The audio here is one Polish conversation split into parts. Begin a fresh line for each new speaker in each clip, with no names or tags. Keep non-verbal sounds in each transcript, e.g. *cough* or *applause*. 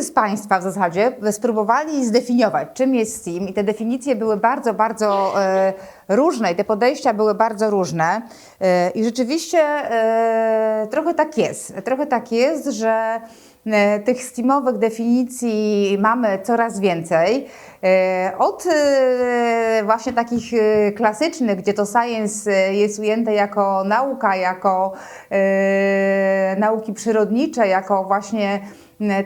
wszyscy z Państwa w zasadzie spróbowali zdefiniować, czym jest Steam i te definicje były bardzo, bardzo e, różne i te podejścia były bardzo różne e, i rzeczywiście e, trochę tak jest. Trochę tak jest, że tych steamowych definicji mamy coraz więcej. Od właśnie takich klasycznych, gdzie to science jest ujęte jako nauka, jako nauki przyrodnicze, jako właśnie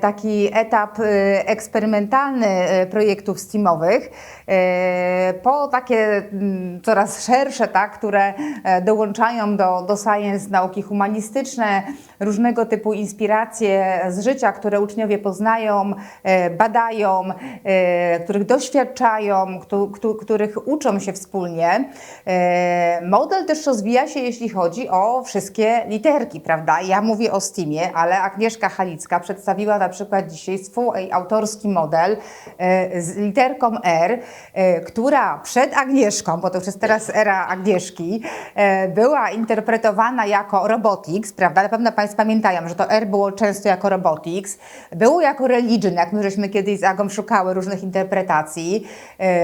taki etap e, eksperymentalny e, projektów STEAMowych, e, po takie m, coraz szersze, tak, które e, dołączają do, do science nauki humanistyczne, różnego typu inspiracje z życia, które uczniowie poznają, e, badają, e, których doświadczają, któ- któ- których uczą się wspólnie. E, Model też rozwija się, jeśli chodzi o wszystkie literki, prawda? Ja mówię o Steamie, ale Agnieszka Halicka przedstawiła na przykład dzisiaj swój autorski model e, z literką R, e, która przed Agnieszką, bo to już jest teraz era Agnieszki, e, była interpretowana jako robotics, prawda? Na pewno Państwo pamiętają, że to R było często jako robotics, było jako religion, jak my żeśmy kiedyś z Agą szukały różnych interpretacji,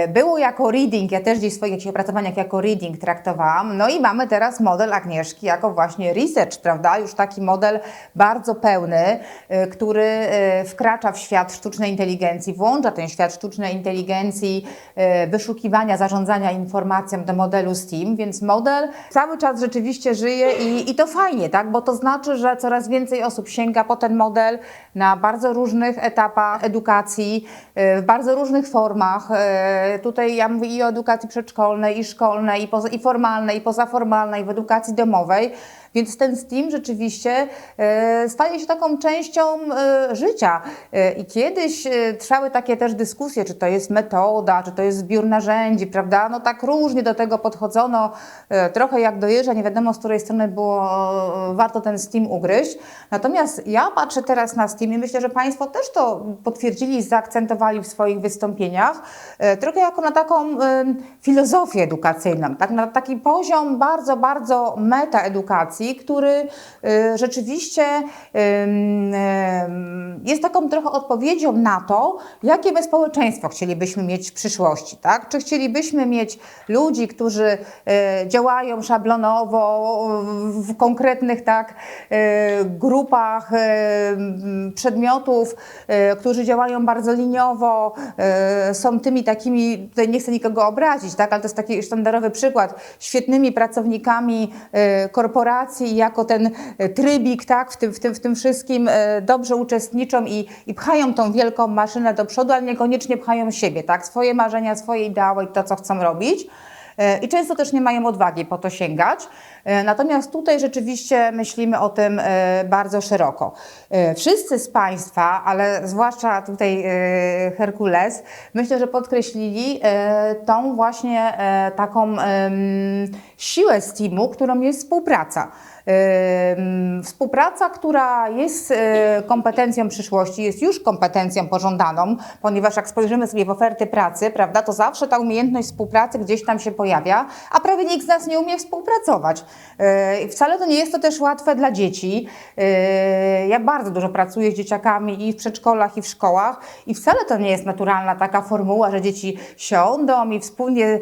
było jako reading, ja też gdzieś w swoich jakichś opracowaniach jako reading traktowałam, no i mamy teraz model Agnieszki jako właśnie research, prawda? Już taki model bardzo pełny, który wkracza w świat sztucznej inteligencji, włącza ten świat sztucznej inteligencji, e, wyszukiwania, zarządzania informacją do modelu STEAM, więc model cały czas rzeczywiście żyje i, i to fajnie, tak? Bo to znaczy, że coraz więcej osób sięga po ten model na bardzo różnych etapach edukacji, e, w bardzo różnych formach. E, Tutaj ja mówię i o edukacji przedszkolnej, i szkolnej, i, poza, i formalnej, i pozaformalnej, w edukacji domowej. Więc ten STEAM rzeczywiście e, staje się taką częścią e, życia. E, I kiedyś trwały takie też dyskusje, czy to jest metoda, czy to jest zbiór narzędzi, prawda? No tak różnie do tego podchodzono, trochę jak do jeża, nie wiadomo z której strony było warto ten STEAM ugryźć. Natomiast ja patrzę teraz na STEAM i myślę, że Państwo też to potwierdzili zaakcentowali w swoich wystąpieniach, trochę jako na taką filozofię edukacyjną, tak? na taki poziom bardzo, bardzo metaedukacji, który e, rzeczywiście jest taką trochę odpowiedzią na to, jakie my społeczeństwo chcielibyśmy mieć w przyszłości. Tak? Czy chcielibyśmy mieć ludzi, którzy e, działają szablonowo w konkretnych tak, e, grupach przedmiotów, którzy działają bardzo liniowo, są tymi takimi, tutaj nie chcę nikogo obrazić, tak, ale to jest taki sztandarowy przykład, świetnymi pracownikami e, korporacji, jako ten e, trybik tak, w, tym, w, tym, w tym wszystkim e, dobrze uczestniczą i, i pchają tą wielką maszynę do przodu, ale niekoniecznie pchają siebie, tak, swoje marzenia, swoje ideały i to, co chcą robić. E, I często też nie mają odwagi po to sięgać. E, Natomiast tutaj rzeczywiście myślimy o tym e, bardzo szeroko. Wszyscy z Państwa, ale zwłaszcza tutaj Herkules, myślę, że podkreślili tą właśnie taką siłę STEAMu, którą jest współpraca. Współpraca, która jest e, kompetencją przyszłości, jest już kompetencją pożądaną, ponieważ jak spojrzymy sobie w oferty pracy, prawda, to zawsze ta umiejętność współpracy gdzieś tam się pojawia, a prawie nikt z nas nie umie współpracować. E, Wcale to nie jest to też łatwe dla dzieci. E, Ja bardzo dużo pracuję z dzieciakami i w przedszkolach, i w szkołach i wcale to nie jest naturalna taka formuła, że dzieci siądą i wspólnie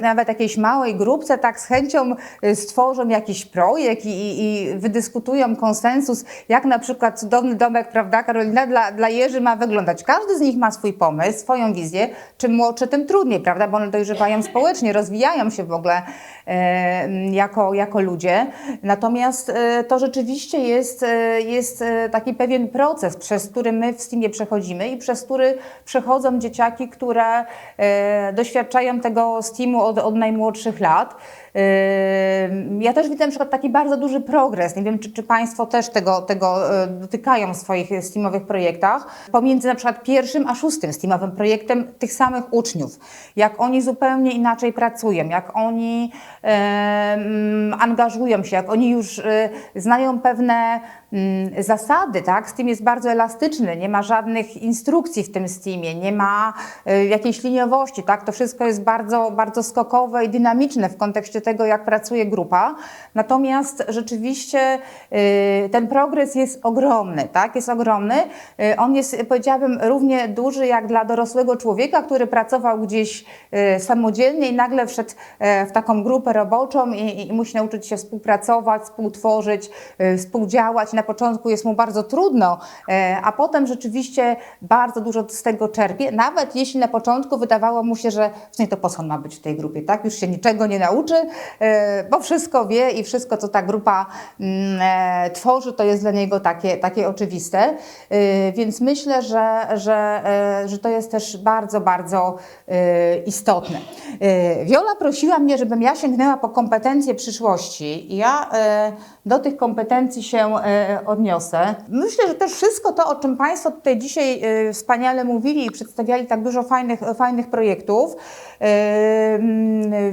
nawet jakiejś małej grupce tak z chęcią stworzą jakiś projekt i, i, wydyskutują konsensus, jak na przykład cudowny domek, prawda, Karolina, dla, dla Jerzy ma wyglądać. Każdy z nich ma swój pomysł, swoją wizję. Czym młodszy, tym trudniej, prawda, bo one dojrzewają społecznie, rozwijają się w ogóle e, jako, jako ludzie. Natomiast e, to rzeczywiście jest, e, jest e, taki pewien proces, przez który my w STEAMie przechodzimy i przez który przechodzą dzieciaki, które e, doświadczają tego STEAMu od, od najmłodszych lat. Yy, Ja też widzę na przykład taki bardzo duży progres. Nie wiem, czy, czy Państwo też tego, tego e, dotykają w swoich steamowych projektach. Pomiędzy na przykład pierwszym a szóstym steamowym projektem tych samych uczniów. Jak oni zupełnie inaczej pracują, jak oni angażują się, jak oni już e, znają pewne mm, zasady, tak? Steam jest bardzo elastyczny, nie ma żadnych instrukcji w tym Steamie, nie ma e, jakiejś liniowości, tak? To wszystko jest bardzo, bardzo skokowe i dynamiczne w kontekście tego, jak pracuje grupa. Natomiast Natomiast rzeczywiście y, ten progres jest ogromny, tak? Jest ogromny. Y, On jest, powiedziałabym, równie duży jak dla dorosłego człowieka, który pracował gdzieś y, samodzielnie i nagle wszedł e, w taką grupę roboczą i, i musi nauczyć się współpracować, współtworzyć, współdziałać. Na początku jest mu bardzo trudno, e, a potem rzeczywiście bardzo dużo z tego czerpie, nawet jeśli na początku wydawało mu się, że w sumie to po co on ma być w tej grupie, tak? Już się niczego nie nauczy, e, bo wszystko wie i wszystko, co ta grupa mm, e, tworzy, to jest dla niego takie, takie oczywiste. E, Więc myślę, że, że, e, że to jest też bardzo, bardzo e, istotne. E, Wiola prosiła mnie, żebym ja sięgnęła po kompetencje przyszłości i ja e, do tych kompetencji się odniosę. Myślę, że też wszystko to, o czym Państwo tutaj dzisiaj wspaniale mówili i przedstawiali tak dużo fajnych, fajnych projektów,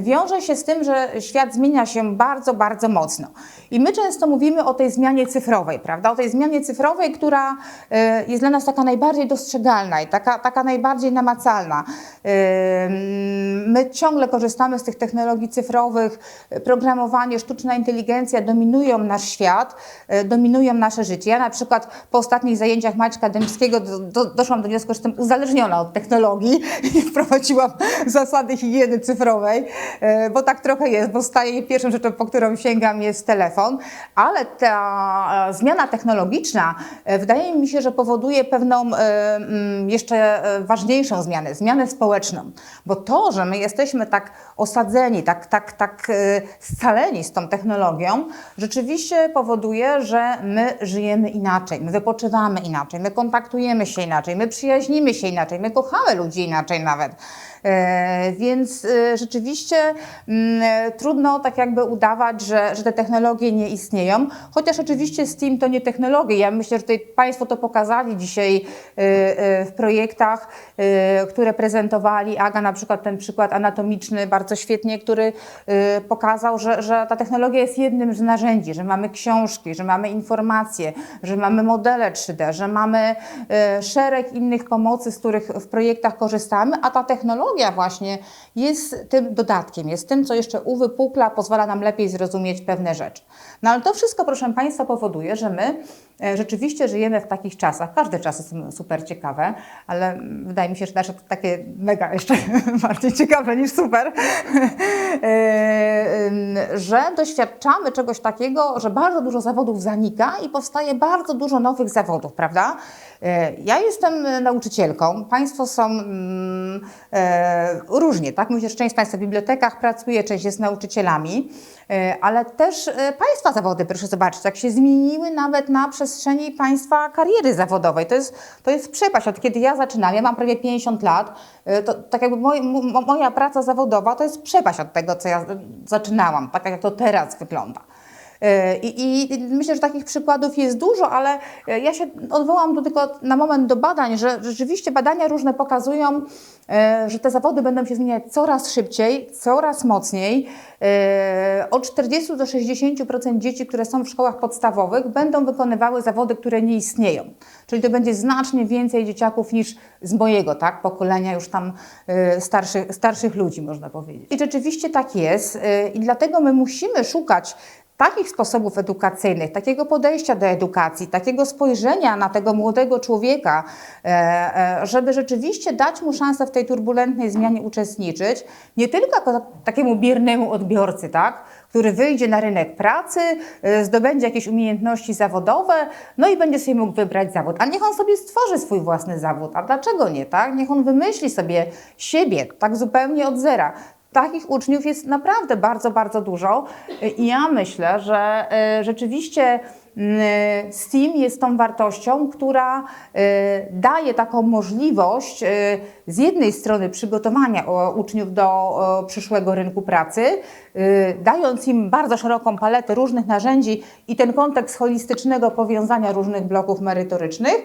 wiąże się z tym, że świat zmienia się bardzo, bardzo mocno. I my często mówimy o tej zmianie cyfrowej, prawda? O tej zmianie cyfrowej, która e, jest dla nas taka najbardziej dostrzegalna i taka, taka najbardziej namacalna. E, My ciągle korzystamy z tych technologii cyfrowych, programowanie, sztuczna inteligencja dominują nasz świat, e, dominują nasze życie. Ja na przykład po ostatnich zajęciach Maćka Dębskiego do, do, doszłam do wniosku, że jestem uzależniona od technologii *laughs* i wprowadziłam zasady higieny cyfrowej, bo tak trochę jest, bo staję i pierwszą rzeczą, po którą sięgam jest telefon, ale ta e, zmiana technologiczna e, wydaje mi się, że powoduje pewną e, mm, jeszcze ważniejszą zmianę, zmianę społeczną, bo to, że my jesteśmy tak osadzeni, tak, tak, tak scaleni z tą technologią, rzeczywiście powoduje, że my żyjemy inaczej, my wypoczywamy inaczej, my kontaktujemy się inaczej, my przyjaźnimy się inaczej, my kochamy ludzi inaczej nawet. E, Więc e, rzeczywiście mm, e, trudno tak jakby udawać, że, że te technologie nie istnieją, chociaż oczywiście STEAM to nie technologie. Ja myślę, że tutaj Państwo to pokazali dzisiaj w projektach, które prezentowali. Aga na przykład ten przykład anatomiczny bardzo świetnie, który pokazał, że, że ta technologia jest jednym z narzędzi, że mamy książki, że mamy informacje, że mamy modele 3D, że mamy szereg innych pomocy, z których w projektach korzystamy, a ta technologia właśnie jest tym dodatkiem, jest tym, co jeszcze uwypukla, pozwala nam lepiej zrozumieć pewne rzeczy. No ale to wszystko, proszę Państwa, powoduje, że my rzeczywiście żyjemy w takich czasach. Każde czasy są super ciekawe, ale wydaje mi się, że nasze takie mega jeszcze *laughs* bardziej ciekawe niż super, *laughs* E, że doświadczamy czegoś takiego, że bardzo dużo zawodów zanika i powstaje bardzo dużo nowych zawodów, prawda? E, Ja jestem e, nauczycielką, Państwo są mm, e, różnie, tak? Myślę, że część z Państwa w bibliotekach pracuje, część jest nauczycielami, e, ale też e, Państwa zawody, proszę zobaczyć, jak się zmieniły nawet na przestrzeni Państwa kariery zawodowej. To jest, to jest przepaść. Od kiedy ja zaczynam, ja mam prawie 50 lat, e, to tak jakby moj, mo- moja praca zawodowa to jest przepaść od tego, co ja zaczynałam, tak jak to teraz wygląda. E, I, I myślę, że takich przykładów jest dużo, ale e, ja się odwołam tu tylko na moment do badań, że rzeczywiście badania różne pokazują, e, że te zawody będą się zmieniać coraz szybciej, coraz mocniej. Od 40 do 60% dzieci, które są w szkołach podstawowych, będą wykonywały zawody, które nie istnieją. Czyli to będzie znacznie więcej dzieciaków niż z mojego tak, pokolenia już tam starszych, starszych ludzi, można powiedzieć. I rzeczywiście tak jest i dlatego my musimy szukać takich sposobów edukacyjnych, takiego podejścia do edukacji, takiego spojrzenia na tego młodego człowieka, e, e, żeby rzeczywiście dać mu szansę w tej turbulentnej zmianie uczestniczyć, nie tylko jako takiemu biernemu odbiorcy, tak, który wyjdzie na rynek pracy, e, zdobędzie jakieś umiejętności zawodowe, no i będzie sobie mógł wybrać zawód. A niech on sobie stworzy swój własny zawód. A dlaczego nie, tak? Niech on wymyśli sobie siebie, tak zupełnie od zera. Takich uczniów jest naprawdę bardzo, bardzo dużo i ja myślę, że e, rzeczywiście STEAM jest tą wartością, która e, daje taką możliwość e, z jednej strony przygotowania uczniów do przyszłego rynku pracy, dając im bardzo szeroką paletę różnych narzędzi i ten kontekst holistycznego powiązania różnych bloków merytorycznych,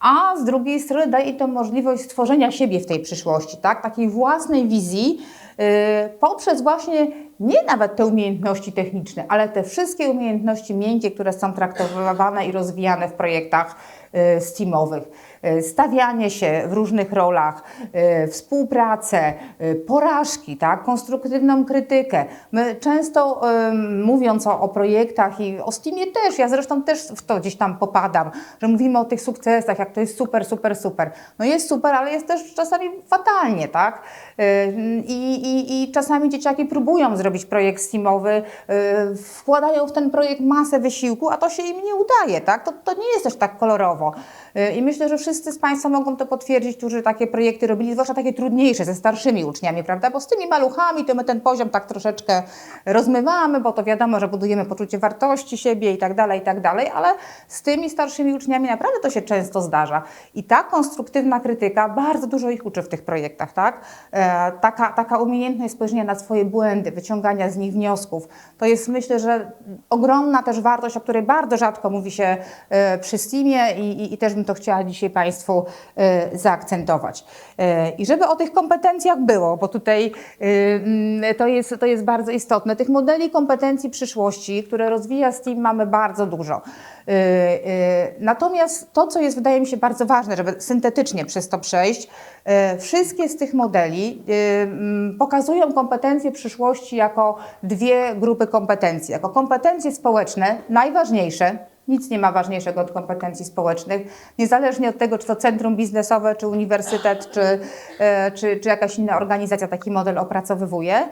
a z drugiej strony daje to możliwość stworzenia siebie w tej przyszłości, tak? takiej własnej wizji, poprzez właśnie nie nawet te umiejętności techniczne, ale te wszystkie umiejętności miękkie, które są traktowane i rozwijane w projektach yy, STEAMowych. e, stawianie się w różnych rolach, e, współpracę, porażki, tak, konstruktywną krytykę. My często mówiąc o, o projektach i o Steamie też, ja zresztą też w to gdzieś tam popadam, że mówimy o tych sukcesach, jak to jest super, super, super. No jest super, ale jest też czasami fatalnie, tak? I, i, i czasami dzieciaki próbują zrobić projekt Steamowy, e, wkładają w ten projekt masę wysiłku, a to się im nie udaje, tak? To, to nie jest też tak kolorowo. E, I myślę, że wszyscy z Państwa mogą to potwierdzić, którzy takie projekty robili, zwłaszcza takie trudniejsze, ze starszymi uczniami, prawda? Bo z tymi maluchami to my ten poziom tak troszeczkę rozmywamy, bo to wiadomo, że budujemy poczucie wartości siebie i tak dalej, i tak dalej, ale z tymi starszymi uczniami naprawdę to się często zdarza. I ta konstruktywna krytyka bardzo dużo ich uczy w tych projektach, tak? E, taka, taka umiejętność spojrzenia na swoje błędy, wyciągania z nich wniosków, to jest myślę, że ogromna też wartość, o której bardzo rzadko mówi się e, przy Steamie i, i, i też bym to chciała dzisiaj Państwu e, zaakcentować. E, I żeby o tych kompetencjach było, bo tutaj mm, to jest, to jest bardzo istotne, tych modeli kompetencji przyszłości, które rozwija Steam mamy bardzo dużo. Natomiast to, co jest wydaje mi się bardzo ważne, żeby syntetycznie przez to przejść, wszystkie z tych modeli pokazują kompetencje przyszłości jako dwie grupy kompetencji. Jako kompetencje społeczne, najważniejsze, nic nie ma ważniejszego od kompetencji społecznych, niezależnie od tego, czy to centrum biznesowe, czy uniwersytet, czy, e, czy, czy jakaś inna organizacja taki model opracowywuje.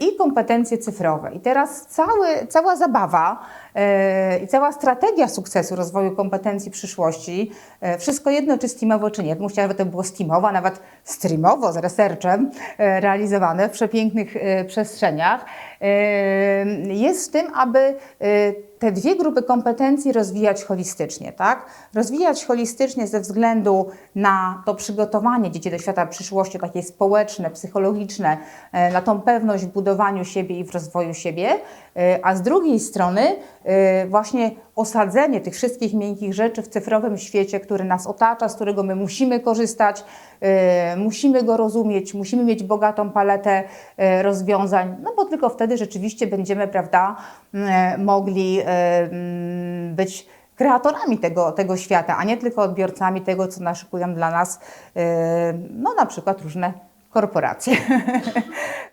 I kompetencje cyfrowe. I teraz cały, cała zabawa e, i cała strategia sukcesu rozwoju kompetencji przyszłości, e, wszystko jedno czy steamowo, czy nie, bym chciała, żeby to było steamowo, nawet streamowo z researchem e, realizowane w przepięknych przestrzeniach, jest w tym, aby te dwie grupy kompetencji rozwijać holistycznie, tak? Rozwijać holistycznie ze względu na to przygotowanie dzieci do świata przyszłości, takie społeczne, psychologiczne, e, na tą pewność w budowaniu siebie i w rozwoju siebie, a z drugiej strony e, właśnie osadzenie tych wszystkich miękkich rzeczy w cyfrowym świecie, który nas otacza, z którego my musimy korzystać, e, musimy go rozumieć, musimy mieć bogatą paletę e, rozwiązań, no bo tylko wtedy rzeczywiście będziemy, prawda, e, mogli e, być kreatorami tego, tego świata, a nie tylko odbiorcami tego, co naszykują dla nas, e, no na przykład różne korporacje. *laughs*